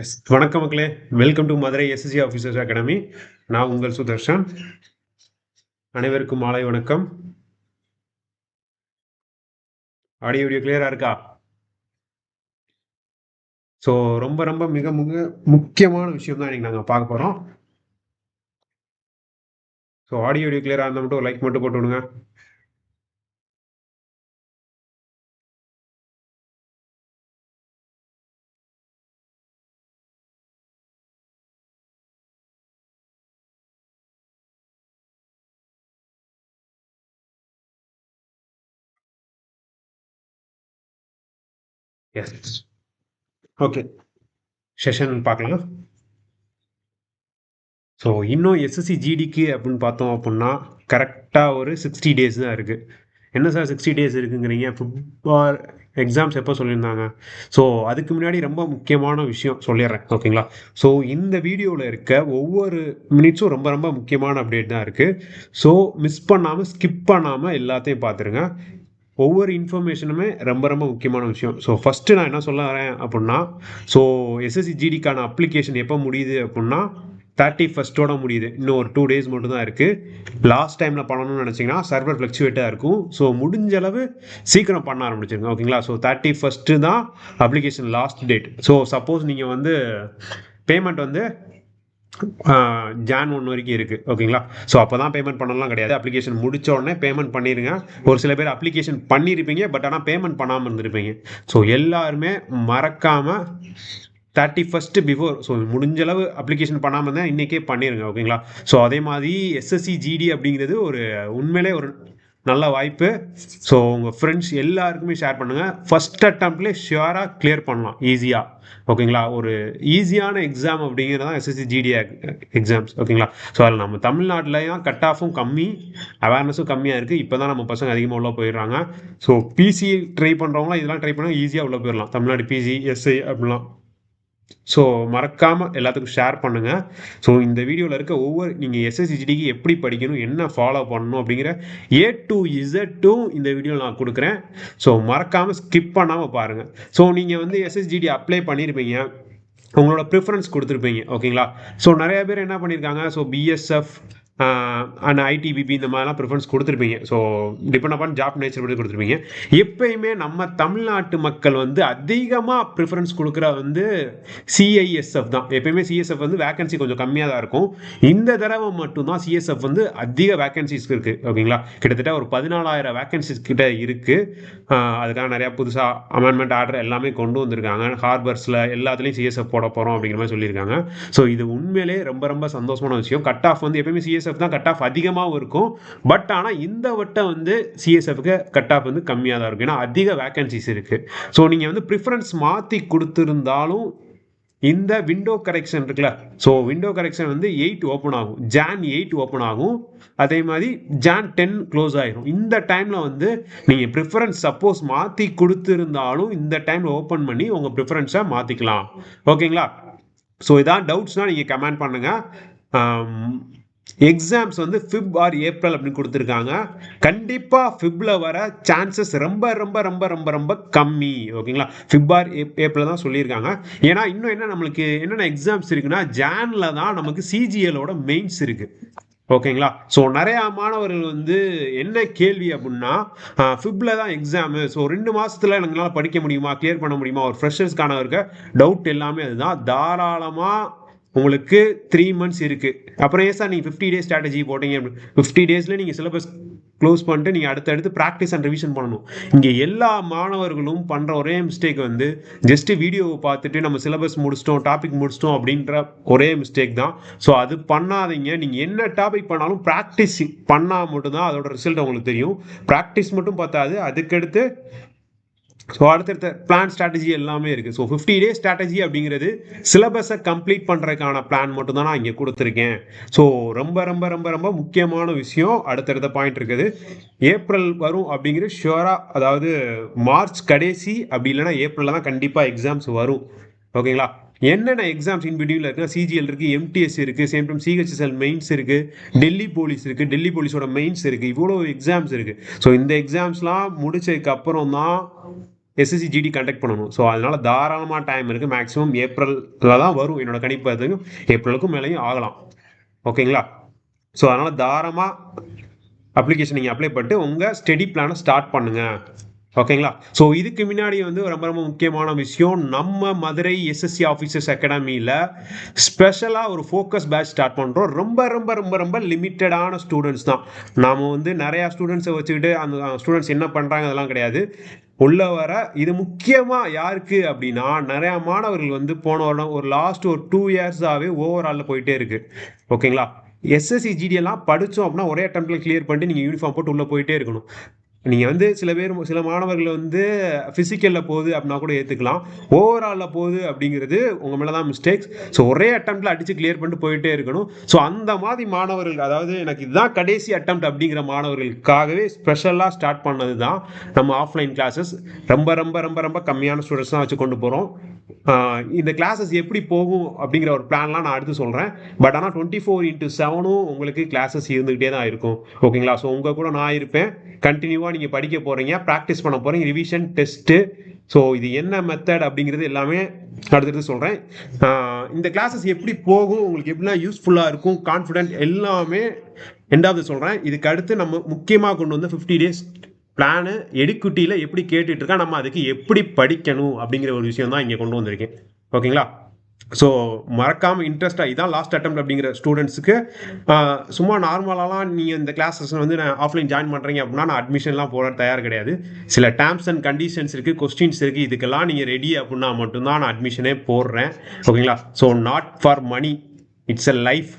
S வணக்கம் மக்களே. Welcome to Madurai SSC officers academy நான் உங்கள் சுதர்ஷன். அனைவருக்கும் மாலை வணக்கம். ஆடியோ வீடியோ கிளியரா இருக்கா? ஸோ ரொம்ப ரொம்ப மிக மிக முக்கியமான விஷயம் தான் இன்னைக்கு நாங்கள் பார்க்க போகிறோம் ஸோ ஆடியோ வீடியோ கிளியராக இருந்தால் மட்டும் லைக் மட்டும் போட்டு விடுங்க. எஸ் ஓகே செஷன் பார்க்கலாம்? ஸோ இன்னும் எஸ்எஸ்சி ஜிடிக்கு அப்படின்னு பார்த்தோம் அப்படின்னா கரெக்டாக ஒரு சிக்ஸ்டி டேஸ் தான் இருக்குது என்ன சார் சிக்ஸ்டி டேஸ் இருக்குங்கிறீங்க? ஃபுட்பால் எக்ஸாம்ஸ் எப்போ சொல்லியிருந்தாங்க? ஸோ அதுக்கு முன்னாடி ரொம்ப முக்கியமான விஷயம் சொல்லிடுறேன். ஓகேங்களா ஸோ இந்த வீடியோவில் இருக்க ஒவ்வொரு மினிட்ஸும் ரொம்ப ரொம்ப முக்கியமான அப்டேட் தான் இருக்குது ஸோ மிஸ் பண்ணாமல் ஸ்கிப் பண்ணாமல் எல்லாத்தையும் பார்த்துருங்க. ஒவ்வொரு இன்ஃபர்மேஷனுமே ரொம்ப ரொம்ப முக்கியமான விஷயம். ஸோ ஃபஸ்ட்டு நான் என்ன சொல்ல வரேன் அப்படின்னா ஸோ எஸ்எஸ்சி ஜிடிக்கான அப்ளிகேஷன் எப்போ முடியுது அப்படின்னா தேர்ட்டி ஃபஸ்ட்டோட முடியுது. இன்னும் ஒரு டூ டேஸ் மட்டும் தான் இருக்குது லாஸ்ட் டைமில் பண்ணணும்னு நினச்சிங்கன்னா சர்வர் ஃப்ளக்சுவேட்டாக இருக்கும். ஸோ முடிஞ்ச அளவு சீக்கிரம் பண்ண ஆரம்பிச்சிருங்க ஓகேங்களா ஸோ தேர்ட்டி ஃபஸ்ட்டு தான் application last date so suppose நீங்கள் வந்து பேமெண்ட் வந்து ஜான் ஒன்று வரைக்கும் இருக்குது ஓகேங்களா ஸோ அப்போ தான் பேமெண்ட் பண்ணலாம் கிடையாது. அப்ளிகேஷன் முடிச்ச உடனே பேமெண்ட் பண்ணிடுங்க ஒரு சில பேர் அப்ளிகேஷன் பண்ணியிருப்பீங்க பட் ஆனால் பேமெண்ட் பண்ணாமல் இருந்திருப்பீங்க. ஸோ எல்லாருமே மறக்காமல் தேர்ட்டி ஃபஸ்ட்டு பிஃபோர் ஸோ முடிஞ்ச அளவு அப்ளிகேஷன் பண்ணாமல் இருந்தால் இன்றைக்கே பண்ணிடுங்க ஓகேங்களா ஸோ அதே மாதிரி எஸ்எஸ்சி ஜிடி அப்படிங்கிறது ஒரு உண்மையிலே ஒரு நல்ல வாய்ப்பு. ஸோ உங்கள் ஃப்ரெண்ட்ஸ் எல்லாருக்குமே ஷேர் பண்ணுங்கள் ஃபஸ்ட் அட்டம்ப்ட்லேயே ஷியோராக கிளியர் பண்ணலாம். ஈஸியாக ஓகேங்களா ஒரு ஈஸியான எக்ஸாம் அப்படிங்கிறது தான் எஸ்எஸ்சி ஜிடி எக்ஸாம்ஸ் ஓகேங்களா ஸோ அதில் நம்ம தமிழ்நாட்டிலையும் கட் ஆஃபும் கம்மி. அவேர்னஸும் கம்மியாக இருக்குது இப்போ தான் நம்ம பசங்க அதிகமாக உள்ளே போயிடுறாங்க. ஸோ பிசி ட்ரை பண்ணுறவங்களாம் இதெல்லாம் ட்ரை பண்ணால் ஈஸியாக உள்ளே போயிடலாம். தமிழ்நாடு பிசி எஸ்ஐ அப்படிலாம். ஸோ மறக்காமல் எல்லாத்துக்கும் ஷேர் பண்ணுங்கள் ஸோ இந்த வீடியோவில் இருக்க ஒவ்வொரு நீங்கள் எஸ்எஸ்சிஜிடிக்கு எப்படி படிக்கணும் என்ன ஃபாலோ பண்ணணும் அப்படிங்கிற ஏ டு இசட்டும் இந்த வீடியோவில் நான் கொடுக்குறேன். ஸோ மறக்காமல் ஸ்கிப் பண்ணாமல் பாருங்கள் ஸோ நீங்கள் வந்து எஸ்எஸ்ஜிடி அப்ளை பண்ணியிருப்பீங்க உங்களோட ப்ரிஃபரன்ஸ் கொடுத்துருப்பீங்க. ஓகேங்களா ஸோ நிறைய பேர் என்ன பண்ணியிருக்காங்க ஸோ பிஎஸ்எஃப் அண்ட் ஐடிபிபி இந்த மாதிரிலாம் preference கொடுத்துருப்பீங்க. So depend upon job nature பண்ணி கொடுத்துருப்பீங்க. எப்பயுமே நம்ம தமிழ்நாட்டு மக்கள் வந்து அதிகமாக ப்ரிஃபரன்ஸ் கொடுக்குற வந்து சிஐஎஸ்எஃப் தான். எப்பயுமே சிஎஸ்எஃப் வந்து வேகன்சி கொஞ்சம் கம்மியாக தான் இருக்கும். இந்த தடவை மட்டும்தான் சிஎஸ்எஃப் வந்து அதிக வேகன்சிஸ் இருக்குது ஓகேங்களா கிட்டத்தட்ட ஒரு பதினாலாயிரம் வேகன்சிஸ் கிட்ட இருக்குது அதுக்காக நிறையா புதுசாக அமெண்ட்மெண்ட் ஆர்டர் எல்லாமே கொண்டு வந்திருக்காங்க. ஹார்பர்ஸில் எல்லாத்துலேயும் சிஎஸ்எஃப் போட போகிறோம் அப்படிங்கிற மாதிரி சொல்லியிருக்காங்க. ஸோ இது உண்மையிலே ரொம்ப ரொம்ப சந்தோஷமான விஷயம். கட் ஆஃப் வந்து எப்பயுமே சிஎஸ்எஃப் தான் கட் ஆஃப் அதிகமாகவும் இருக்கும். பட் ஆனால் இந்த வட்டம் வந்து சிஎஸ்எஃப்க்கு கட் ஆஃப் வந்து கம்மியாக தான் இருக்கும். ஏன்னா அதிக வேக்கன்சிஸ் இருக்குது ஸோ நீங்கள் வந்து ப்ரிஃபரன்ஸ் மாற்றி கொடுத்துருந்தாலும் இந்த விண்டோ கரெக்ஷன் இருக்குல்ல. ஸோ விண்டோ கரெக்ஷன் வந்து எயிட் ஓப்பன் ஆகும். ஜான் எயிட் ஓப்பன் ஆகும். அதே மாதிரி ஜான் டென் க்ளோஸ் ஆகிரும் இந்த டைமில் வந்து நீங்கள் ப்ரிஃபரன்ஸ் சப்போஸ் மாற்றி கொடுத்துருந்தாலும் இந்த டைமில் ஓப்பன் பண்ணி உங்கள் ப்ரிஃபரன்ஸை மாற்றிக்கலாம் ஓகேங்களா ஸோ இதான் டவுட்ஸ்னால் நீங்கள் கமெண்ட் பண்ணுங்கள் எக்ஸாம்ஸ் வந்து ஃபிப் ஆர் ஏப்ரல் அப்படின்னு கொடுத்துருக்காங்க. கண்டிப்பாக ஃபிப்பில் வர சான்சஸ் ரொம்ப ரொம்ப ரொம்ப ரொம்ப ரொம்ப கம்மி. ஓகேங்களா ஃபிப் ஆர் ஏப்ரல் தான் சொல்லியிருக்காங்க. ஏன்னா இன்னும் என்ன நம்மளுக்கு என்னென்ன எக்ஸாம்ஸ் இருக்குன்னா ஜானில் தான் நமக்கு சிஜிஎலோட மெயின்ஸ் இருக்குது ஓகேங்களா ஸோ நிறையா மாணவர்கள் வந்து என்ன கேள்வி அப்படின்னா ஃபிப்பில் தான் எக்ஸாமு ஸோ ரெண்டு மாதத்தில் எங்களால் படிக்க முடியுமா? கிளியர் பண்ண முடியுமா? ஒரு ஃப்ரெஷர்ஸ்க்கான இருக்க டவுட் எல்லாமே அதுதான். தாராளமாக உங்களுக்கு த்ரீ மந்த்ஸ் இருக்குது அப்புறம் ஏன் சார் நீங்கள் ஃபிஃப்டி டேஸ் ஸ்ட்ராட்டஜி போட்டீங்க ஃபிஃப்டி டேஸில் நீங்கள் சிலபஸ் க்ளோஸ் பண்ணிட்டு நீங்கள் அடுத்தடுத்து ப்ராக்டிஸ் அண்ட் ரிவிஷன் பண்ணணும். இங்கே எல்லா மாணவர்களும் பண்ணுற ஒரே மிஸ்டேக் வந்து ஜஸ்ட்டு வீடியோவை பார்த்துட்டு நம்ம சிலபஸ் முடிச்சிட்டோம் டாபிக் முடிச்சிட்டோம் அப்படின்ற ஒரே மிஸ்டேக் தான். ஸோ அது பண்ணாதீங்க. நீங்கள் என்ன டாபிக் பண்ணாலும் ப்ராக்டிஸ் பண்ணால் மட்டும்தான் அதோட ரிசல்ட் உங்களுக்கு தெரியும். ப்ராக்டிஸ் மட்டும் பார்த்தாது. அதுக்கடுத்து ஸோ அடுத்தடுத்த பிளான் ஸ்ட்ராட்டஜி எல்லாமே இருக்குது ஸோ ஃபிஃப்டி டேஸ் ஸ்ட்ராட்டஜி அப்படிங்கிறது சிலபஸை கம்ப்ளீட் பண்ணுறதுக்கான பிளான் மட்டும் தான் நான் இங்கே கொடுத்துருக்கேன். ஸோ ரொம்ப ரொம்ப ரொம்ப ரொம்ப முக்கியமான விஷயம் அடுத்தடுத்த பாயிண்ட் இருக்குது. ஏப்ரல் வரும் அப்படிங்கிறது ஷுவராக அதாவது மார்ச் கடைசி அப்படி இல்லைன்னா ஏப்ரலில் தான் கண்டிப்பாக எக்ஸாம்ஸ் வரும். ஓகேங்களா என்னென்ன எக்ஸாம்ஸ் இன் பிட்வீனில் இருக்குன்னா சிஜிஎல் இருக்குது எம்டிஎஸ் இருக்குது சேம் டைம் சிஹெச்எஸ்எல் மெயின்ஸ் இருக்குது டெல்லி போலீஸ் இருக்குது டெல்லி போலீஸோட மெயின்ஸ் இருக்குது இவ்வளோ எக்ஸாம்ஸ் இருக்குது ஸோ இந்த எக்ஸாம்ஸ்லாம் முடிச்சதுக்கப்புறம் தான் எஸ்எஸ்சி ஜிடி கண்டக்ட் பண்ணணும். ஸோ அதனால் தாராளமாக டைம் இருக்குது மேக்ஸிமம் ஏப்ரலில் தான் வரும். என்னோட கணிப்பு அது ஏப்ரலுக்கும் மேலேயும் ஆகலாம். ஓகேங்களா ஸோ அதனால் தாராளமாக அப்ளிகேஷன் நீங்கள் அப்ளை பண்ணிட்டு உங்கள் ஸ்டடி பிளானை ஸ்டார்ட் பண்ணுங்கள் ஓகேங்களா ஸோ இதுக்கு முன்னாடி வந்து ரொம்ப ரொம்ப முக்கியமான விஷயம் நம்ம மதுரை எஸ்எஸ்சி ஆஃபீஸர்ஸ் அகாடமியில் ஸ்பெஷலாக ஒரு ஃபோக்கஸ் பேட்ச் ஸ்டார்ட் பண்ணுறோம் ரொம்ப ரொம்ப ரொம்ப ரொம்ப லிமிட்டடான ஸ்டூடெண்ட்ஸ் தான். நாம் வந்து நிறையா ஸ்டூடெண்ட்ஸை வச்சுக்கிட்டு அந்த ஸ்டூடெண்ட்ஸ் என்ன பண்ணுறாங்க அதெல்லாம் கிடையாது. உள்ள வர இது முக்கியமாக யாருக்கு அப்படின்னா நிறையா மாணவர்கள் வந்து போன வருடம் ஒரு லாஸ்ட் ஒரு டூ இயர்ஸாகவே ஓவராலில் போயிட்டே இருக்குது ஓகேங்களா எஸ்எஸ்சி ஜிடியெல்லாம் படித்தோம் அப்படின்னா ஒரே அட்டம்ப்டில் கிளியர் பண்ணிட்டு நீங்கள் யூனிஃபார்ம் போட்டு உள்ளே போயிட்டே இருக்கணும். நீங்கள் வந்து சில பேர் சில மாணவர்கள் வந்து ஃபிசிக்கலில் போகுது அப்படின்னா கூட ஏற்றுக்கலாம் ஓவராலில் போகுது அப்படிங்கிறது உங்கள் மேலே தான் மிஸ்டேக்ஸ் ஸோ ஒரே அட்டம்ப்டில் அடித்து கிளியர் பண்ணிட்டு போயிட்டே இருக்கணும். ஸோ அந்த மாதிரி மாணவர்கள் அதாவது எனக்கு இதுதான் கடைசி அட்டம்ப்ட் அப்படிங்கிற மாணவர்களுக்காகவே ஸ்பெஷலாக ஸ்டார்ட் பண்ணது தான் நம்ம ஆஃப்லைன் கிளாஸஸ் ரொம்ப ரொம்ப ரொம்ப ரொம்ப கம்மியான ஸ்டூடெண்ட்ஸ் தான் வச்சு கொண்டு போகிறோம் இந்த கிளாஸஸ் எப்படி போகும் அப்படிங்கிற ஒரு பிளான்லாம் நான் அடுத்து சொல்கிறேன் பட் ஆனால் டுவெண்ட்டி ஃபோர் இன்ட்டு செவனும் உங்களுக்கு கிளாஸஸ் இருந்துகிட்டே தான் இருக்கும். ஓகேங்களா ஸோ உங்கள் கூட நான் இருப்பேன். கண்டினியூவாக நீங்கள் படிக்க போகிறீங்க ப்ராக்டிஸ் பண்ண போகிறீங்க ரிவிஷன் டெஸ்ட்டு ஸோ இது என்ன மெத்தட் அப்படிங்கிறது எல்லாமே அடுத்தடுத்து சொல்கிறேன் இந்த கிளாஸஸ் எப்படி போகும் உங்களுக்கு எப்படிலாம் யூஸ்ஃபுல்லாக இருக்கும் கான்ஃபிடென்ட் எல்லாமே ரெண்டாவது சொல்கிறேன் இதுக்கு அடுத்து நம்ம முக்கியமாக கொண்டு வந்து ஃபிஃப்டி டேஸ் பிளானு எடுக்குட்டியில் எப்படி கேட்டுட்டு இருக்கா நம்ம அதுக்கு எப்படி படிக்கணும் அப்படிங்கிற ஒரு விஷயம் தான் இங்கே கொண்டு வந்திருக்கேன். ஓகேங்களா? ஸோ மறக்காமல் இன்ட்ரெஸ்ட்டாக இதான் லாஸ்ட் அட்டம் அப்படிங்கிற ஸ்டூடெண்ட்ஸுக்கு சும்மா நார்மலாலாம் நீங்கள் இந்த கிளாஸஸ் வந்து நான் ஆஃப்லைன் ஜாயின் பண்ணுறீங்க அப்படின்னா நான் அட்மிஷன்லாம் போட தயார் கிடையாது. சில டேர்ம்ஸ் அண்ட் கண்டிஷன்ஸ் இருக்குது கொஸ்டின்ஸ் இருக்குது இதுக்கெல்லாம் நீங்கள் ரெடி அப்படின்னா மட்டும்தான் நான் அட்மிஷனே போடுறேன். ஓகேங்களா? So not for money it's a life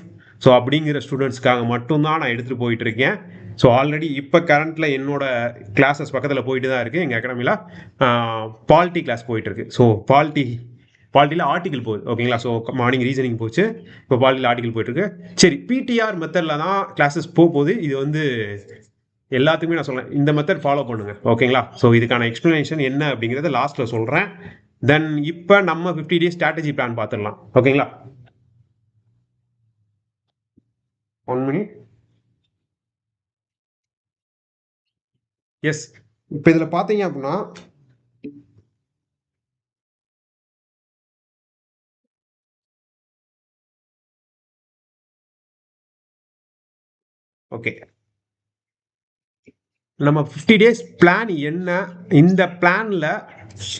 so அப்படிங்கிற ஸ்டூடெண்ட்ஸ்க்காக மட்டும்தான் நான் எடுத்துகிட்டு போயிட்டு இருக்கேன். ஸோ ஆல்ரெடி இப்போ கரண்ட்டில் என்னோட கிளாஸஸ் பக்கத்தில் போயிட்டு தான் இருக்குது எங்கள் அகாடமியில் பாலிட்டி கிளாஸ் போயிட்டுருக்கு. ஸோ பாலிட்டி பாலிட்டியில் ஆர்டிக்கல் போகுது ஓகேங்களா? ஸோ மார்னிங் ரீசனிங் போச்சு. இப்போ பாலிட்டியில் ஆர்டிக்கல் போயிட்டுருக்கு. சரி பிடிஆர் மெத்தடில் தான் கிளாஸஸ் போக போகுது இது வந்து எல்லாத்துக்குமே நான் சொல்கிறேன் இந்த மெத்தட் ஃபாலோ பண்ணுங்கள் ஓகேங்களா? ஸோ இதுக்கான எக்ஸ்ப்ளனேஷன் என்ன அப்படிங்கிறத லாஸ்ட்டில் சொல்கிறேன் தென் இப்போ நம்ம ஃபிஃப்டி டேஸ் ஸ்ட்ராட்டஜி பிளான் பார்த்துடலாம் ஓகேங்களா? ஒன் மினிட் எஸ் இப்போ இதில் பார்த்தீங்க அப்படின்னா ஓகே நம்ம ஃபிஃப்டி டேஸ் பிளான் என்ன? இந்த பிளானில்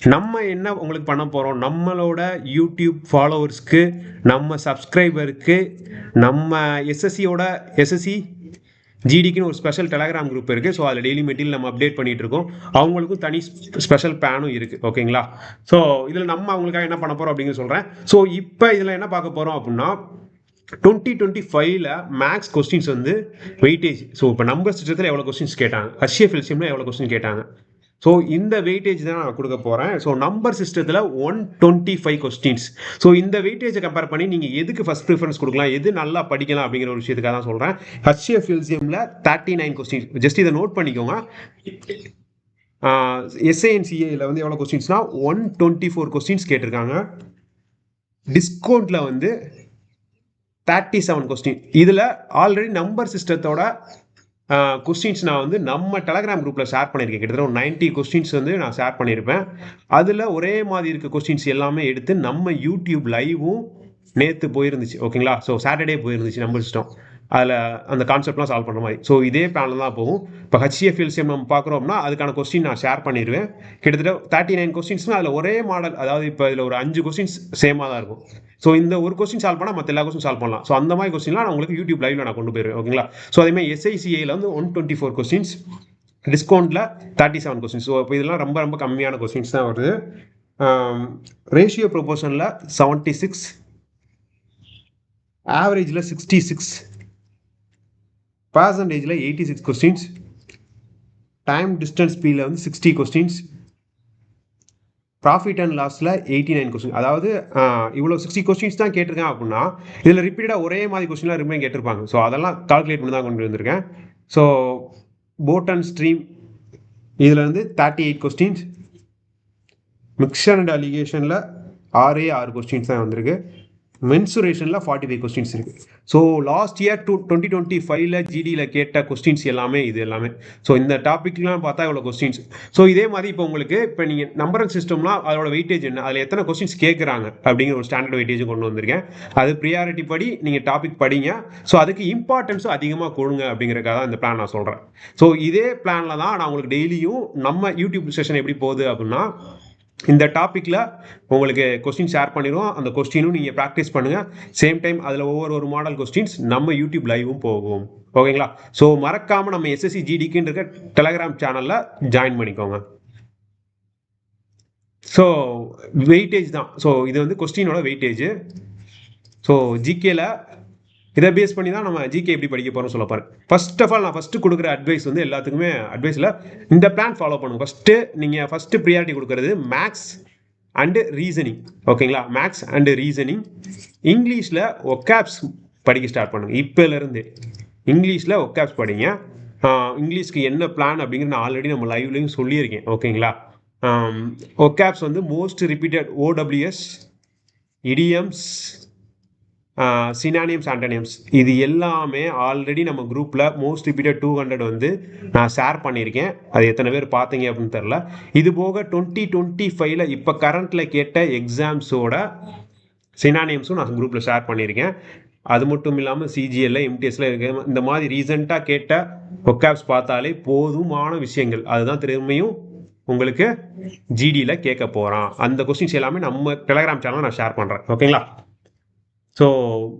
நம்ம என்ன உங்களுக்கு பண்ண போகிறோம் நம்மளோட யூடியூப் ஃபாலோவர்ஸ்க்கு நம்ம சப்ஸ்கிரைபருக்கு நம்ம எஸ்எஸ்சியோட எஸ்எஸ்சி ஜிடிக்குன்னு ஒரு ஸ்பெஷல் டெலகிராம் குரூப் இருக்குது ஸோ அதில் டெய்லி மெட்டீரியல் நம்ம அப்டேட் பண்ணிகிட்டு இருக்கோம் அவங்களுக்கும் தனி ஸ்பெஷல் பேனும் இருக்குது ஓகேங்களா ஸோ இதில் நம்ம அவங்களுக்காக என்ன பண்ண போகிறோம் அப்படின்னு சொல்கிறேன் ஸோ இப்போ இதில் என்ன பார்க்க போகிறோம் அப்படின்னா டுவெண்ட்டி டுவெண்ட்டி ஃபைவ்ல மேக்ஸ் கொஸ்டின்ஸ் வந்து வெயிட்டேஜ் ஸோ இப்போ நம்பர் சிஸ்டத்தில் எவ்வளோ கொஸ்டின்ஸ் கேட்டாங்க? ஹர்ஷியஃப் எல்சியமில் எவ்வளோ கொஸ்டின் கேட்டாங்க? ஸோ இந்த வெயிட்டேஜ் தான் நான் கொடுக்க போகிறேன் ஸோ நம்பர் சிஸ்டத்தில் one twenty five questions so இந்த வெயிட்டேஜை கம்பேர் பண்ணி நீங்கள் எதுக்கு ஃபஸ்ட் ப்ரிஃபரன்ஸ் கொடுக்கலாம் எது நல்லா படிக்கலாம் அப்படிங்கிற ஒரு விஷயத்துக்காக தான் சொல்கிறேன் ஹர்ஷியஃப் எல்சியமில் தேர்ட்டி நைன் கொஸ்டின்ஸ் ஜஸ்ட் இதை நோட் பண்ணிக்கோங்க. எஸ்ஏஎன்சிஏயில் வந்து எவ்வளோ கொஸ்டின்ஸ்னால் ஒன் டுவெண்ட்டி ஃபோர் கொஸ்டின்ஸ் கேட்டிருக்காங்க. டிஸ்கவுண்ட்டில் வந்து தேர்ட்டி செவன் கொஸ்டின் இதில் ஆல்ரெடி நம்பர் சிஸ்டத்தோட கொஸ்டின்ஸ் நான் வந்து நம்ம டெலகிராம் குரூப்பில் ஷேர் பண்ணியிருக்கேன். கிட்டத்தட்ட ஒரு நைன்ட்டி கொஸ்டின்ஸ் வந்து நான் ஷேர் பண்ணியிருப்பேன். அதில் ஒரே மாதிரி இருக்க கொஸ்டின்ஸ் எல்லாமே எடுத்து நம்ம யூடியூப் லைவும் நேற்று போயிருந்துச்சு. ஓகேங்களா ஸோ சாட்டர்டே போயிருந்துச்சு. நம்ம சிஸ்டம் அதில் அந்த கான்செப்ட்லாம் சால்வ் பண்ணுற மாதிரி. ஸோ இதே பேனல் தான் போகும். இப்போ ஹச்சிஎஃப் நம்ம பார்க்குறோம்னா அதுக்கான கொஸ்டின் நான் ஷேர் பண்ணிடுவேன். கிட்டத்தட்ட தேர்ட்டி நைன் கொஸ்டின்ஸ்னால் அதில் ஒரே மாடல் அதாவது இப்போ இதில் ஒரு அஞ்சு கொஸ்டின்ஸ் சேமாக தான் இருக்கும். ஸோ இந்த ஒரு கொஸ்டின் சால்வ் பண்ணால் மற்ற எல்லா கொஸ்டின் சால்வ் பண்ணலாம். ஸோ அந்த மாதிரி கொஸ்டின்லாம் நான் உங்களுக்கு யூடியூப் லைவ்ல நான் கொண்டு போயிருவேன் ஓகேங்களா ஸோ அதேமாதிரி எஸ்ஐசிஏல வந்து one twenty four questions டிஸ்கவுண்ட்டில் thirty seven questions so இப்போ இதெல்லாம் ரொம்ப ரொம்ப கம்மியான கொஸ்டின்ஸ் தான் வருது. Ratio ப்ரொபோஷனில் seventy six ஆவரேஜில் sixty six பர்சன்டேஜில் eighty six questions time distance பீல வந்து sixty questions profit and லாஸில் eighty nine question அதாவது இவ்வளோ சிக்ஸ்டி கொஸ்டின்ஸ் தான் கேட்டிருக்கேன் அப்படின்னா இதில் ரிப்பீட்டாக ஒரே மாதிரி கொஸ்டின்லாம் ரிமைன் கேட்டிருப்பாங்க. ஸோ அதெல்லாம் கால்குலேட் பண்ணி தான் கொண்டு வந்திருக்கேன். ஸோ போட் அண்ட் ஸ்ட்ரீம் இதில் வந்து thirty eight questions mixture and அலிகேஷனில் ஆறே ஆறு கொஸ்டின்ஸ் தான் வந்திருக்கு. மென்சுரேஷனில் ஃபார்ட்டி ஃபைவ் கொஸ்டின்ஸ் இருக்குது so last year two twenty twenty ஃபைவ்ல ஜிடியில் கேட்ட கொஸ்டின்ஸ் எல்லாமே இது எல்லாமே. ஸோ இந்த டாபிக்லாம் பார்த்தா இவ்வளோ கொஸ்டின்ஸ் ஸோ இதே மாதிரி இப்போ உங்களுக்கு இப்போ நீங்கள் நம்பரன் சிஸ்டம்லாம் அதோட வெயிட்டேஜ் என்ன? அதில் எத்தனை கொஸ்டின்ஸ் கேட்குறாங்க அப்படிங்கிற ஒரு ஸ்டாண்டர்ட் வெயிட்டேஜ் கொண்டு வந்திருக்கேன். அது ப்ரியாரிட்டி படி நீங்கள் டாபிக் படிங்க. ஸோ அதுக்கு இம்பார்ட்டன்ஸும் அதிகமாக கொடுங்க அப்படிங்கிறக்காக தான் இந்த பிளான் நான் சொல்கிறேன் ஸோ இதே பிளானில் தான் நான் உங்களுக்கு டெய்லியும் நம்ம யூடியூப் செஷன் எப்படி போகுது அப்படின்னா இந்த டாப்பிக்கில் உங்களுக்கு கொஸ்டின் ஷேர் பண்ணிடுவோம். அந்த கொஸ்டினும் நீங்கள் ப்ராக்டிஸ் பண்ணுங்கள் சேம் டைம் அதில் ஒவ்வொரு ஒரு மாடல் கொஸ்டின்ஸ் நம்ம யூடியூப் லைவும் போகும். ஓகேங்களா ஸோ மறக்காமல் நம்ம எஸ்எஸ்சி ஜிடிக்குன்னு இருக்க டெலகிராம் சேனலில் ஜாயின் பண்ணிக்கோங்க. ஸோ வெயிட்டேஜ் தான். ஸோ இது வந்து கொஸ்டினோட வெயிட்டேஜ் ஸோ ஜிகேல இதை பேஸ் பண்ணி தான் நம்ம ஜிகே எப்படி படிக்க போகிறோம் சொல்ல போகிறேன் ஃபர்ஸ்ட் ஆஃப் ஆல் நான் ஃபஸ்ட்டு கொடுக்குற அட்வைஸ் வந்து எல்லாத்துக்குமே அட்வைஸில் இந்த பிளான் ஃபாலோ பண்ணுங்க. ஃபஸ்ட்டு நீங்கள் ஃபஸ்ட்டு ப்ரியாரிட்டி கொடுக்குறது மேக்ஸ் அண்டு ரீசனிங் ஓகேங்களா மேக்ஸ் அண்டு ரீசனிங் இங்கிலீஷில் ஒக்காப்ஸ் படிக்க ஸ்டார்ட் பண்ணுங்கள் இப்போலேருந்து இங்கிலீஷில் ஒக்காப்ஸ் படிங்க. இங்கிலீஷ்க்கு என்ன பிளான் அப்படிங்கிறது நான் ஆல்ரெடி நம்ம லைவ்லேயும் சொல்லியிருக்கேன். ஓகேங்களா ஒக்காப்ஸ் வந்து most repeated OWS idioms synonyms antonyms இது எல்லாமே ஆல்ரெடி நம்ம குரூப்பில் மோஸ்ட் ரிப்பீட்டட் டூ ஹண்ட்ரட் வந்து நான் ஷேர் பண்ணியிருக்கேன். அது எத்தனை பேர் பார்த்தீங்க அப்படின்னு தெரில இது போக டுவெண்ட்டி டுவெண்ட்டி ஃபைவ்ல இப்போ கரண்ட்டில் கேட்ட எக்ஸாம்ஸோட சினானியம்ஸும் நான் குரூப்பில் ஷேர் பண்ணியிருக்கேன். அது மட்டும் இல்லாமல் சிஜிஎல்ல எம்டிஎஸ்ல இந்த மாதிரி ரீசெண்டாக கேட்ட ஒக்காப்ஸ் பார்த்தாலே போதுமான விஷயங்கள். அதுதான் திரும்பியும் உங்களுக்கு ஜிடியில் கேட்க போகிறான் அந்த கொஸ்டின்ஸ் எல்லாமே நம்ம டெலகிராம் சேனலில் நான் ஷேர் பண்ணுறேன் ஓகேங்களா ஸோ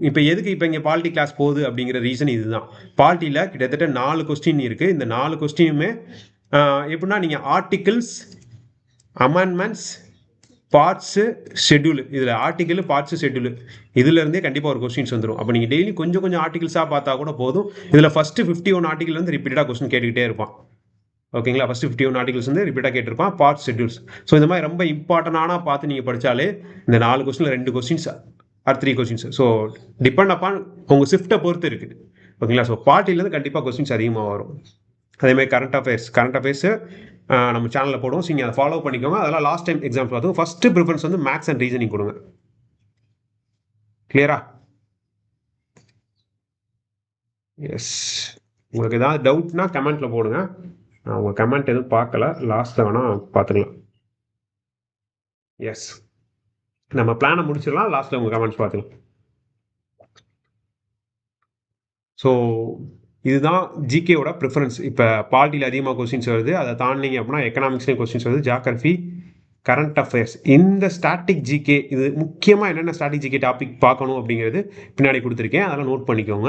இப்போ எதுக்கு இப்போ இங்கே பாலிட்டி கிளாஸ் போகுது அப்படிங்கிற ரீசன் இதுதான். பாலிட்டியில் கிட்டத்தட்ட நாலு கொஸ்டின் இருக்குது இந்த நாலு கொஸ்டினுமே எப்படின்னா நீங்கள் ஆர்டிகிள்ஸ் அமெண்ட்மெண்ட்ஸ் பார்ட்ஸு ஷெட்யூல் இதில் ஆர்டிக்கிள் பார்ட்ஸு ஷெட்யூல் இதுலேருந்தே கண்டிப்பாக ஒரு கொஸ்டின்ஸ் வந்துடும் அப்போ நீங்கள் டெய்லி கொஞ்சம் கொஞ்சம் ஆர்டிகிள்ஸாக பார்த்தா கூட போதும். இதில் ஃபஸ்ட்டு ஃபிஃப்டி ஒன் ஆர்டிகிள் வந்து ரிப்பீட்டாக கொஸ்டின் கேட்டுக்கிட்டே இருப்பான். ஓகேங்களா ஃபஸ்ட்டு ஃபிஃப்டி ஒன் ஆர்டிகல்ஸ் வந்து ரிப்பீட்டாக கேட்டிருப்பான். பார்ட் ஷெட்யூல்ஸ் ஸோ இந்த மாதிரி ரொம்ப இம்பார்ட்டண்டான பார்த்து நீங்கள் படித்தாலே இந்த நாலு கொஸ்டினில் ரெண்டு questions or three questions so depend upon உங்கள் ஷிஃப்ட்டை பொறுத்து இருக்குது ஓகேங்களா ஸோ பார்ட்டிலேருந்து கண்டிப்பாக கொஸ்டின்ஸ் அதிகமாக வரும். அதேமாதிரி கரண்ட் அஃபேர்ஸ் கரண்ட் அஃபேர்ஸு நம்ம சேனலில் போடுவோம். ஸோ நீங்கள் அதை ஃபாலோ பண்ணிக்கோங்க. அதெல்லாம் லாஸ்ட் டைம் எக்ஸாம்ஸ் பார்த்து ஃபஸ்ட்டு ப்ரிஃபரன்ஸ் வந்து மேக்ஸ் அண்ட் ரீசனிங் கொடுங்க. கிளியரா எஸ் உங்களுக்கு ஏதாவது டவுட்னா கமெண்ட்டில் போடுங்க. நான் உங்கள் கமெண்ட் எதுவும் பார்க்கல. லாஸ்ட்டில் வேணால் பார்த்துக்கலாம். எஸ் நம்ம பிளானை முடிச்சிடலாம் லாஸ்ட்டில் உங்கள் கமெண்ட்ஸ் பார்த்துக்கலாம். ஸோ இதுதான் ஜிகேவோட ப்ரிஃபரன்ஸ் இப்போ பாலிட்டியில் அதிகமாக கொஸ்டின்ஸ் வருது. அதை தாண்டிங்க அப்படின்னா எக்கனாமிக்ஸ்லேயும் கொஸ்டின்ஸ் வருது. ஜாகிரஃபி கரண்ட் அஃபேர்ஸ் இந்த ஸ்டாட்டிக் ஜிகே இது முக்கியமாக என்னென்ன ஸ்டாட்டிக் ஜிகே டாபிக் பார்க்கணும் அப்படிங்கிறது பின்னாடி கொடுத்துருக்கேன். அதெல்லாம் நோட் பண்ணிக்கோங்க.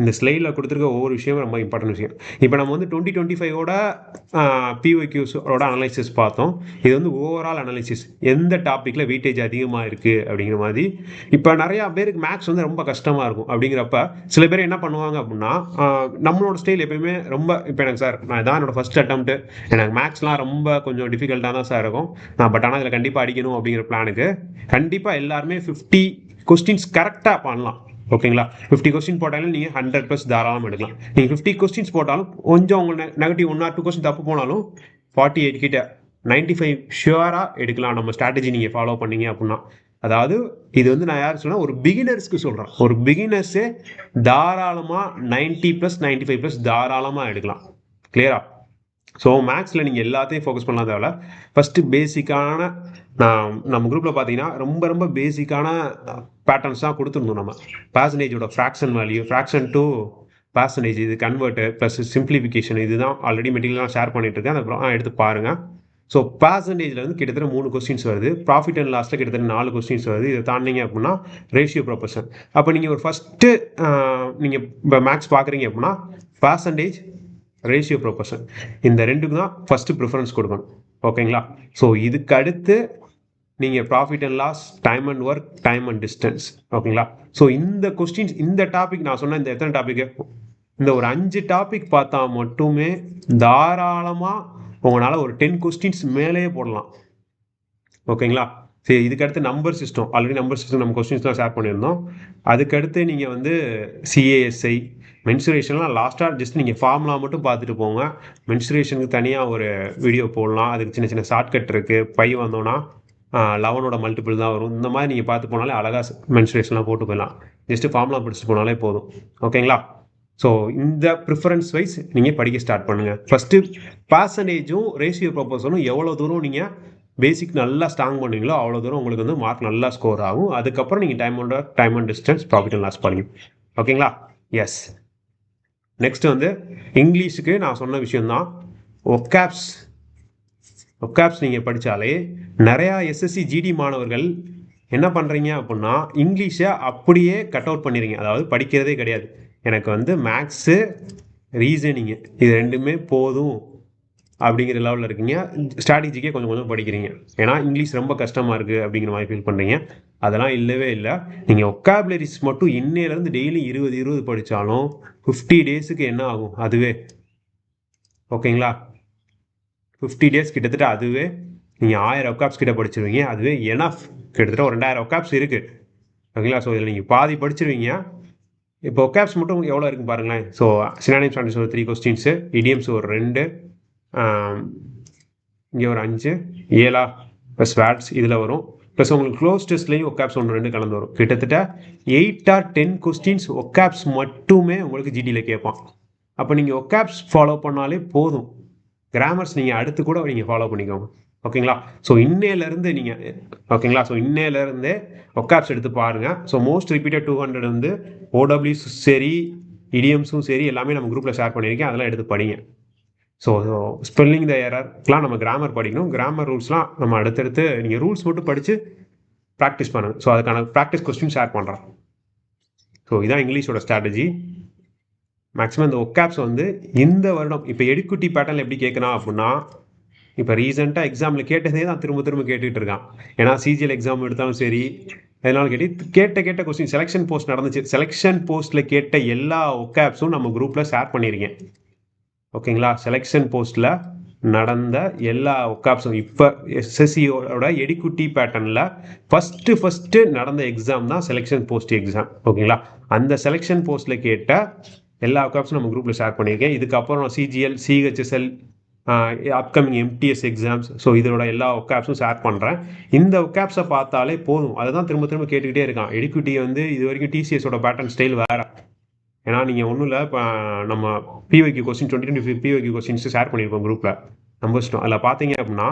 இந்த ஸ்லைடில் கொடுத்துருக்க ஒவ்வொரு விஷயமும் ரொம்ப இம்பார்ட்டன்ட் விஷயம். இப்போ நம்ம வந்து டுவெண்ட்டி டுவெண்ட்டி ஃபைவோட பிஓக்யூஸோட அனலைசிஸ் பார்த்தோம். இது வந்து ஓவரால் அனலைசிஸ் எந்த டாப்பிக்கில் வெயிட்டேஜ் அதிகமாக இருக்குது அப்படிங்கிற மாதிரி. இப்போ நிறையா பேருக்கு மேக்ஸ் வந்து ரொம்ப கஷ்டமாக இருக்கும். அப்படிங்கிறப்ப சில பேர் என்ன பண்ணுவாங்க அப்படின்னா நம்மளோட ஸ்டைல் எப்பயுமே ரொம்ப இப்போ எனக்கு சார் நான் இதான் என்னோட ஃபஸ்ட் அட்டம்ப்ட்டு எனக்கு மேக்ஸ்லாம் ரொம்ப கொஞ்சம் டிஃபிகல்ட்டாக தான் சார் இருக்கும். நான் பட் ஆனால் அதில் கண்டிப்பாக அடிக்கணும் அப்படிங்கிற பிளானுக்கு கண்டிப்பாக எல்லாருமே ஃபிஃப்டி கொஸ்டின்ஸ் கரெக்டாக பண்ணலாம். ஓகேங்களா? ஃபிஃப்டி கொஸ்டின் போட்டாலும் நீங்கள் ஹண்ட்ரட் ப்ளஸ் தாராளமாக எடுக்கலாம். நீங்கள் ஃபிஃப்டி கொஸ்டின்ஸ் போட்டாலும் கொஞ்சம் உங்கள் negative one or two question தப்பு போனாலும் ஃபார்ட்டி எயிட் கிட்ட நைன்டி ஃபைவ் ஷுவராக எடுக்கலாம். நம்ம ஸ்ட்ராட்டஜி நீங்கள் ஃபாலோ பண்ணீங்க அப்படின்னா. அதாவது இது வந்து நான் யார் சொன்னால் ஒரு பிகினர்ஸ்க்கு சொல்கிறேன் ஒரு பிகினர்ஸே தாராளமாக ninety plus ninety five plus தாராளமாக எடுக்கலாம் கிளியரா ஸோ மேக்ஸில் நீங்கள் எல்லாத்தையும் ஃபோக்கஸ் பண்ணலாம் தேவையில்ல. ஃபஸ்ட்டு பேசிக்கான நான் நம்ம குரூப்பில் பார்த்தீங்கன்னா ரொம்ப ரொம்ப பேசிக்கான பேட்டர்ன்ஸ் தான் கொடுத்துருந்தோம் நம்ம. பேசனேஜோட fraction value fraction to percentage இது கன்வெர்ட்டு ப்ளஸ் சிம்பிளிஃபிகேஷன் இதுதான் ஆல்ரெடி மெட்டீரியல்லாம் ஷேர் பண்ணிட்டு இருக்கேன். அதுக்கப்புறம் எடுத்து பாருங்கள் ஸோ பேசன்டேஜில் வந்து கிட்டத்தட்ட மூணு கொஸ்டின்ஸ் வருது. ப்ராஃபிட் அண்ட் லாஸ்ட்டில் கிட்டத்தட்ட நாலு கொஸ்டின்ஸ் வருது. இதை தாண்டிங்க அப்படின்னா ரேஷியோ ப்ரொபோஷன் அப்போ நீங்கள் ஒரு ஃபஸ்ட்டு நீங்கள் இப்போ மேக்ஸ் பார்க்குறீங்க அப்படின்னா பேசன்டேஜ் ரேஷியோ ப்ரொபோஷன் இந்த ரெண்டுக்கு தான் ஃபஸ்ட்டு ப்ரிஃபரன்ஸ் கொடுக்கணும். ஓகேங்களா ஸோ இதுக்கு அடுத்து நீங்கள் profit and loss time and work time and distance ஓகேங்களா ஸோ இந்த கொஸ்டின்ஸ் இந்த டாபிக் நான் சொன்ன இந்த எத்தனை டாபிக் இந்த ஒரு அஞ்சு டாபிக் பார்த்தா மட்டுமே தாராளமாக உங்களால் ஒரு டென் கொஸ்டின்ஸ் மேலேயே போடலாம். ஓகேங்களா சரி இதுக்கடுத்து number system already number system நம்ம கொஸ்டின்ஸ்லாம் ஷேர் பண்ணியிருந்தோம். அதுக்கடுத்து நீங்கள் வந்து சிஏஎஸ்ஐ மென்சுரேஷன்லாம் லாஸ்ட்டாக ஜஸ்ட் நீங்கள் ஃபார்முலா மட்டும் பார்த்துட்டு போங்க. மென்சுரேஷனுக்கு தனியாக ஒரு வீடியோ போடலாம். அதுக்கு சின்ன சின்ன ஷார்ட்கட் இருக்குது பை வந்தோன்னா லெவனோட மல்டிபிள் தான் வரும். இந்த மாதிரி நீங்கள் பார்த்து போனாலே அழகாக மென்சுரேஷன்லாம் போட்டு போயிடலாம். ஜஸ்ட்டு ஃபார்முலா படிச்சுட்டு போனாலே போதும். ஓகேங்களா ஸோ இந்த ப்ரிஃபரன்ஸ் வைஸ் நீங்கள் படிக்க ஸ்டார்ட் பண்ணுங்கள் ஃபஸ்ட்டு பர்சன்டேஜும் ரேஷியோ ப்ரொபோசலும் எவ்வளோ தூரம் நீங்கள் பேசிக் நல்லா ஸ்ட்ராங் பண்ணுவீங்களோ அவ்வளோ தூரம் உங்களுக்கு வந்து மார்க் நல்லா ஸ்கோர் ஆகும். அதுக்கப்புறம் நீங்கள் time and time and distance profit and loss பண்ணுங்க ஓகேங்களா எஸ் நெக்ஸ்ட் வந்து இங்கிலீஷுக்கு நான் சொன்ன விஷயம்தான். ஒக்காப்ஸ் ஒக்காப்ஸ் நீங்கள் படித்தாலே நிறையா எஸ்எஸ்சி ஜிடி மாணவர்கள் என்ன பண்ணுறீங்க அப்படின்னா இங்கிலீஷை அப்படியே கட் அவுட் பண்ணிடுறீங்க. அதாவது படிக்கிறதே கிடையாது. எனக்கு வந்து மேக்ஸு ரீசனிங்கு இது ரெண்டுமே போதும். அப்படிங்கிற லெவலில் இருக்கீங்க. ஸ்ட்ராட்டஜிக்கே கொஞ்சம் கொஞ்சம் படிக்கிறீங்க. ஏன்னா இங்கிலீஷ் ரொம்ப கஷ்டமாக இருக்குது அப்படிங்கிற மாதிரி ஃபீல் பண்ணுறீங்க அதெல்லாம் இல்லவே இல்லை. நீங்கள் ஒக்காபுலரிஸ் மட்டும் இன்னையிலேருந்து டெய்லி இருபது இருபது படித்தாலும் ஃபிஃப்டி டேஸுக்கு என்ன ஆகும்? அதுவே. ஓகேங்களா? ஃபிஃப்டி டேஸ் கிட்டத்தட்ட அதுவே. நீங்கள் ஆயிரம் ஒக்காப்ஸ் கிட்ட படிச்சிருவீங்க. அதுவே எனஃப் கிட்டத்தட்ட ஒரு ரெண்டாயிரம் ஒக்காப்ஸ் இருக்குது ஓகேங்களா? ஸோ இதில் நீங்கள் பாதி படிச்சிருவீங்க. இப்போ ஒக்காப்ஸ் மட்டும் எவ்வளோ இருக்குன்னு பாருங்களேன். ஸோ சினானிம்ஸ் ஸ்டாண்டர்ஸ் ஒரு த்ரீ கொஸ்டின்ஸு இடியம்ஸ் ஒரு ரெண்டு. இங்கே ஒரு அஞ்சு ஏழா ப்ளஸ் வேட்ஸ் இதில் வரும். ப்ளஸ் உங்களுக்கு க்ளோஸ் டெஸ்ட்லேயும் ஒக்காப்ஸ் ஒன்று ரெண்டு கலந்து வரும். கிட்டத்தட்ட eight or ten questions vocabs மட்டுமே உங்களுக்கு ஜிடியில் கேட்பான். அப்போ நீங்கள் ஒக்காப்ஸ் ஃபாலோ பண்ணாலே போதும். கிராமர்ஸ் நீங்கள் அடுத்து கூட நீங்கள் ஃபாலோ பண்ணிக்கோங்க. ஓகேங்களா? ஸோ இன்னையிலேருந்து நீங்கள் ஓகேங்களா? ஸோ இன்னையிலேருந்தே ஒக்காப்ஸ் எடுத்து பாருங்கள் so most repeated two hundred வந்து ஓடபிள்யூஸும் சரி இடியம்ஸும் சரி எல்லாமே நம்ம குரூப்பில் ஷேர் பண்ணியிருக்கேன். அதெல்லாம் எடுத்து படிங்க. ஸோ ஸ்பெல்லிங் த எரர்லாம் நம்ம கிராமர் படிக்கணும். கிராமர் ரூல்ஸ்லாம் நம்ம அடுத்தடுத்து நீங்கள் ரூல்ஸ் மட்டும் படித்து ப்ராக்டிஸ் பண்ணுங்க ஸோ அதுக்கான ப்ராக்டிஸ் கொஸ்டின் ஷேர் பண்ணுறேன் ஸோ இதான் இங்கிலீஷோட ஸ்ட்ராட்டஜி மேக்ஸிமம் இந்த ஒக்காப்ஸ் வந்து இந்த வருடம் இப்போ எடுக்குட்டி பேட்டர்ன் எப்படி கேட்கணும் அப்படின்னா இப்போ ரீசெண்டாக எக்ஸாமில் கேட்டதே தான் திரும்ப திரும்ப கேட்டுக்கிட்டு இருக்கான். ஏன்னா சிஜிஎல் எக்ஸாம் எடுத்தாலும் சரி அதனால கேட்டு கேட்ட கேட்ட கொஸ்டின் செலெக்ஷன் போஸ்ட் நடந்துச்சு. செலெக்ஷன் போஸ்ட்டில் கேட்ட எல்லா ஒக்காப்ஸும் நம்ம குரூப்பில் ஷேர் பண்ணியிருக்கேன் ஓகேங்களா? செலெக்ஷன் போஸ்ட்டில் நடந்த எல்லா ஒக்காப்ஸும் இப்போ எஸ்எஸ்சியோட எடிக்குட்டி பேட்டர்னில் ஃபஸ்ட்டு ஃபஸ்ட்டு நடந்த எக்ஸாம் தான் செலெக்ஷன் போஸ்ட் எக்ஸாம் ஓகேங்களா? அந்த செலெக்ஷன் போஸ்ட்டில் கேட்ட எல்லா ஒக்காப்ஸும் நம்ம குரூப்பில் ஷேர் பண்ணியிருக்கேன். இதுக்கப்புறம் நான் CGL CHSL upcoming MTS exams so இதோட எல்லா ஒக்காப்ஸும் ஷேர் பண்ணுறேன் இந்த ஒக்காப்ஸை பார்த்தாலே போதும். அதை தான் திரும்ப திரும்ப கேட்டுக்கிட்டே இருக்கான். எடுக்குட்டி வந்து இது வரைக்கும் டிசிஎஸோட பேட்டர்ன் ஸ்டைல் வேறு. ஏன்னா நீங்கள் ஒன்றும் இல்லை இப்போ நம்ம பிஒய்க்கு கொஸ்டின் டுவெண்ட்டி டுவெண்ட்டி பிஒய்க்கு கொஸ்டின்ஸ் ஷேர் பண்ணியிருப்போம் குரூப்பில் நம்பர் இஷ்டம் அதில் பார்த்தீங்க அப்படின்னா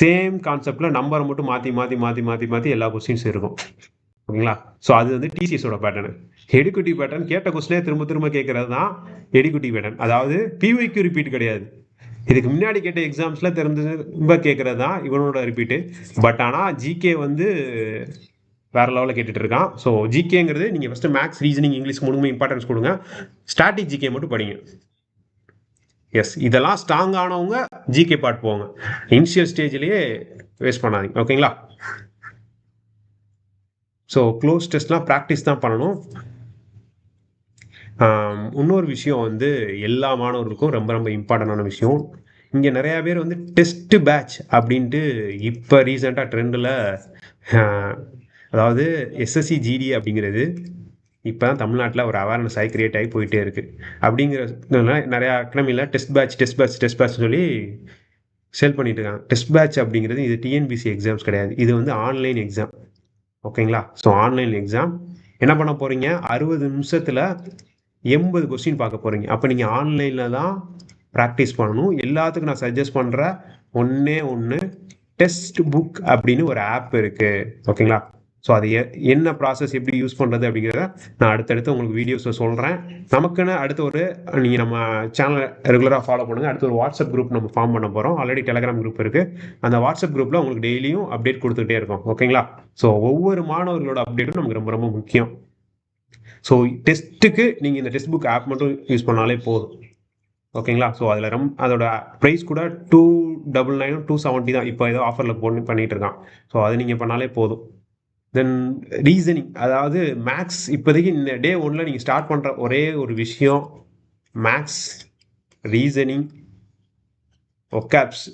சேம் கான்செப்டில் நம்பரை மட்டும் மாற்றி மாற்றி மாற்றி மாற்றி மாற்றி எல்லா கொஸ்டின்ஸும் இருக்கும். ஓகேங்களா? ஸோ அது வந்து டிசிஎஸோட பேட்டர்னு எடுக்குட்டி பேட்டர்ன் கேட்ட கொஸ்டினே திரும்ப திரும்ப கேட்கறது தான் எடுக்குட்டி பேட்டர்ன் அதாவது பிஒய்க்கு ரிப்பீட் கிடையாது. இதுக்கு முன்னாடி கேட்ட எக்ஸாம்ஸில் திறந்து ரொம்ப கேட்குறது தான் இவனோட ரிப்பீட்டு பட் ஆனால் ஜிகே வந்து வேற லெவலில் கேட்டுட்டு இருக்கான். ஸோ ஜிகேங்கிறது நீங்கள் ஃபஸ்ட்டு மேக்ஸ் ரீசனிங் இங்கிலீஷ் மூணுமே இம்பார்ட்டன்ஸ் கொடுங்க. ஸ்டாட்டிக் ஜிகே மட்டும் படிங்க. எஸ் இதெல்லாம் ஸ்ட்ராங் ஆனவங்க ஜிகே பார்ட் போவாங்க இனிஷியல் ஸ்டேஜ்லேயே வேஸ்ட் பண்ணாதீங்க. ஓகேங்களா ஸோ க்ளோஸ் டெஸ்ட்லாம் ப்ராக்டிஸ் தான் பண்ணணும். இன்னொரு விஷயம் வந்து எல்லா மாணவர்களுக்கும் ரொம்ப ரொம்ப இம்பார்ட்டண்டான விஷயம். இங்கே நிறையா பேர் வந்து டெஸ்ட்டு பேட்ச் அப்படின்ட்டு இப்போ ரீசெண்டாக ட்ரெண்டில் அதாவது எஸ்எஸ்சி ஜிடி அப்படிங்கிறது இப்போ தான் தமிழ்நாட்டில் ஒரு அவேர்னஸ் ஆகி கிரியேட் ஆகி போயிட்டே இருக்குது அப்படிங்கிற நிறையா அகாடமியில் test batch test batch test batch சொல்லி சேல் பண்ணிட்டு இருக்காங்க. டெஸ்ட் பேட்ச் அப்படிங்கிறது இது டிஎன்பிசி எக்ஸாம்ஸ் கிடையாது. இது வந்து ஆன்லைன் எக்ஸாம் ஓகேங்களா ஸோ ஆன்லைன் எக்ஸாம் என்ன பண்ண போகிறீங்க அறுபது நிமிஷத்தில் எண்பது கொஸ்டின் பார்க்க போகிறீங்க அப்போ நீங்கள் ஆன்லைனில் தான் ப்ராக்டிஸ் பண்ணணும். எல்லாத்துக்கும் நான் சஜஸ்ட் பண்ணுற ஒன்றே ஒன்று டெஸ்ட் புக் அப்படின்னு ஒரு ஆப் இருக்குது ஓகேங்களா ஸோ அது என்ன ப்ராசஸ் எப்படி யூஸ் பண்ணுறது அப்படிங்கிறத நான் அடுத்தடுத்து உங்களுக்கு வீடியோஸில் சொல்கிறேன் நமக்குன்னு அடுத்த ஒரு நீங்கள் நம்ம சேனலை ரெகுலராக ஃபாலோ பண்ணுங்கள் அடுத்து ஒரு வாட்ஸ்அப் குரூப் நம்ம ஃபார்ம் பண்ண போகிறோம் ஆல்ரெடி டெலகிராம் குரூப் இருக்குது அந்த வாட்ஸ்அப் குரூப்பில் உங்களுக்கு டெய்லியும் அப்டேட் கொடுத்துக்கிட்டே இருக்கும். ஓகேங்களா ஸோ ஒவ்வொரு மாணவர்களோட அப்டேட்டும் நமக்கு ரொம்ப ரொம்ப முக்கியம். ஸோ டெஸ்ட்டுக்கு நீங்கள் இந்த டெஸ்ட் புக் ஆப் மட்டும் யூஸ் பண்ணாலே போதும். ஓகேங்களா ஸோ அதில் ரொம்ப அதோட ப்ரைஸ் கூட two double nine two seventy தான். இப்போ ஏதோ ஆஃபரில் போட்டு பண்ணிகிட்டு இருக்கான். ஸோ அது நீங்கள் பண்ணாலே போதும். தென் ரீசனிங் அதாவது மேக்ஸ் இப்போதைக்கு இந்த டே ஒன்றில் நீங்கள் ஸ்டார்ட் பண்ணுற ஒரே ஒரு விஷயம் மேக்ஸ் ரீசனிங் ஒக்காப்ஸ்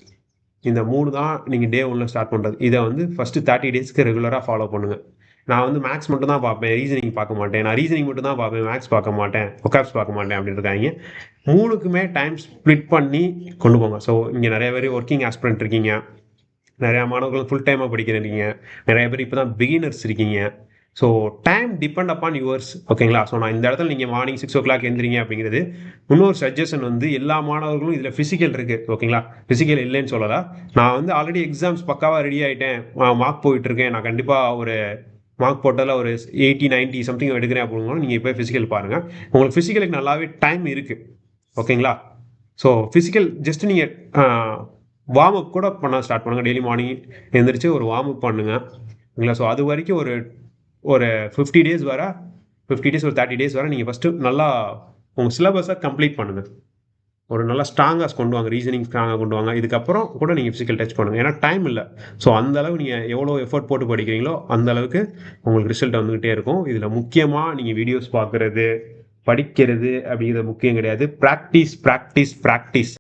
இந்த மூணு தான் நீங்கள் டே ஒன்றில் ஸ்டார்ட் பண்ணுறது இதை வந்து ஃபஸ்ட்டு தேர்ட்டி டேஸ்க்கு ரெகுலராக ஃபாலோ பண்ணுங்கள் நான் வந்து மேக்ஸ் மட்டும் தான் பார்ப்பேன். ரீசனிங் பார்க்க மாட்டேன். நான் ரீசனிங் மட்டும் தான் பார்ப்பேன். மேக்ஸ் பார்க்க மாட்டேன். ஒக்காப்ஸ் பார்க்க மாட்டேன் அப்படின்னு இருக்காங்க மூணுக்குமே டைம் ஸ்ப்ளிட் பண்ணி கொண்டு போங்க. ஸோ இங்கே நிறைய பேர் ஒர்க்கிங் ஆஸ்பிரண்ட் இருக்கீங்க. நிறையா மாணவர்கள் ஃபுல் டைமாக படிக்கிறீங்க நிறைய பேர் இப்போ தான் பிகினர்ஸ் இருக்கீங்க so time depend upon yours ஓகேங்களா ஸோ நான் இந்த இடத்துல நீங்கள் மார்னிங் சிக்ஸ் ஓ கிளாக் எழுந்திரிங்க அப்படிங்கிறது இன்னொரு சஜஷன் வந்து எல்லா மாணவர்களும் இதில் ஃபிசிக்கல் இருக்குது ஓகேங்களா ஃபிசிக்கல் இல்லைன்னு சொல்லலை. நான் வந்து ஆல்ரெடி எக்ஸாம்ஸ் பக்காவாக ரெடி ஆகிட்டேன் மார்க் போயிட்டுருக்கேன். நான் கண்டிப்பாக ஒரு மார்க் போட்டதில் ஒரு எயிட்டி நைன்ட்டி சம்திங் எடுக்கிறேன் அப்படின்னா நீங்கள் இப்போ ஃபிசிக்கல் பாருங்கள் உங்களுக்கு ஃபிசிக்கலுக்கு நல்லாவே டைம் இருக்குது ஓகேங்களா ஸோ ஃபிசிக்கல் ஜஸ்ட் நீங்கள் வார்ம் அப் கூட பண்ண ஸ்டார்ட் பண்ணுங்கள் டெய்லி மார்னிங் எழுந்திரிச்சு ஒரு வார்ம் அப் பண்ணுங்கள் ஓகேங்களா? ஸோ அது வரைக்கும் ஒரு ஒரு ஃபிஃப்டி டேஸ் வர ஃபிஃப்டி டேஸ் ஒரு தேர்ட்டி டேஸ் வர நீங்கள் ஃபஸ்ட்டு நல்லா உங்கள் சிலபஸை கம்ப்ளீட் பண்ணுங்கள் ஒரு நல்லா ஸ்ட்ராங்காக கொண்டு வாங்க. ரீசனிங் ஸ்ட்ராங்காக கொண்டு வாங்க. இதுக்கப்புறம் கூட நீங்கள் ஃபிசிக்கல் டச் பண்ணுங்கள் ஏன்னா டைம் இல்லை. ஸோ அந்தளவு நீங்கள் எவ்வளோ எஃபர்ட் போட்டு படிக்கிறீங்களோ அந்தளவுக்கு உங்களுக்கு ரிசல்ட் வந்துக்கிட்டே இருக்கும். இதில் முக்கியமாக நீங்கள் வீடியோஸ் பார்க்குறது படிக்கிறது அப்படிங்கிறது முக்கியம் கிடையாது. Practice practice practice